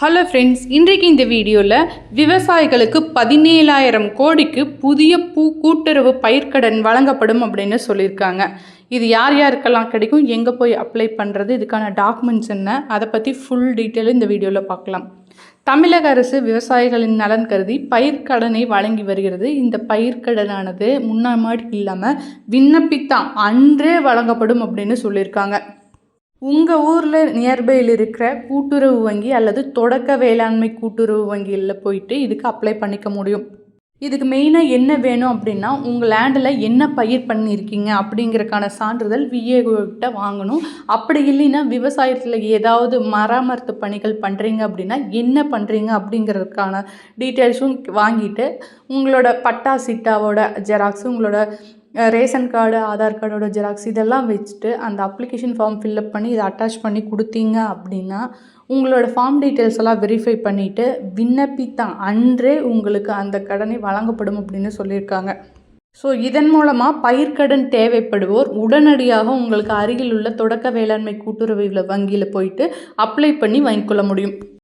Hello friends இன்றைக்கு இந்த வீடியோவில் விவசாயிகளுக்கு பதினேழாயிரம் கோடிக்கு புதிய பூ கூட்டுறவு பயிர்க்கடன் வழங்கப்படும் அப்படின்னு சொல்லியிருக்காங்க. இது யார் யாருக்கெல்லாம் கிடைக்கும் எங்கே போய் அப்ளை பண்ணுறது இதுக்கான டாக்குமெண்ட்ஸ் என்ன அதை பற்றி ஃபுல் டீட்டெயில் இந்த வீடியோவில் பார்க்கலாம். தமிழக அரசு விவசாயிகளின் நலன் கருதி பயிர்க்கடனை வழங்கி வருகிறது. இந்த பயிர்க்கடனானது முன்ன மாதிரி இல்லாமல் விண்ணப்பித்தான் அன்றே வழங்கப்படும் அப்படின்னு சொல்லியிருக்காங்க. உங்கள் ஊரில் நியர்பையில் இருக்கிற கூட்டுறவு வங்கி அல்லது தொடக்க வேளாண்மை கூட்டுறவு வங்கியில் போயிட்டு இதுக்கு அப்ளை பண்ணிக்க முடியும். இதுக்கு மெயினாக என்ன வேணும் அப்படின்னா உங்கள் லேண்டில் என்ன பயிர் பண்ணியிருக்கீங்க அப்படிங்கிறக்கான சான்றிதழ் விஏகிட்ட வாங்கணும். அப்படி இல்லைன்னா விவசாயத்தில் ஏதாவது மராமரத்து பணிகள் பண்ணுறீங்க அப்படின்னா என்ன பண்ணுறீங்க அப்படிங்கிறதுக்கான டீட்டெயில்ஸும் வாங்கிட்டு உங்களோட பட்டா சிட்டாவோட ஜெராக்ஸு உங்களோட ரேஷன் கார்டு ஆதார் கார்டோட ஜெராக்ஸ் இதெல்லாம் வச்சுட்டு அந்த அப்ளிகேஷன் ஃபார்ம் ஃபில்அப் பண்ணி இதை அட்டாச் பண்ணி கொடுத்தீங்க அப்படின்னா உங்களோட ஃபார்ம் டீட்டெயில்ஸ் எல்லாம் வெரிஃபை பண்ணிவிட்டு விண்ணப்பித்தான். அன்றே உங்களுக்கு அந்த கடனை வழங்கப்படும் அப்படின்னு சொல்லியிருக்காங்க. ஸோ இதன் மூலமாக பயிர்க்கடன் தேவைப்படுவோர் உடனடியாக உங்களுக்கு அருகில் உள்ள தொடக்க வேளாண்மை கூட்டுறவு வங்கியில் போயிட்டு அப்ளை பண்ணி வாங்கிக்கொள்ள முடியும்.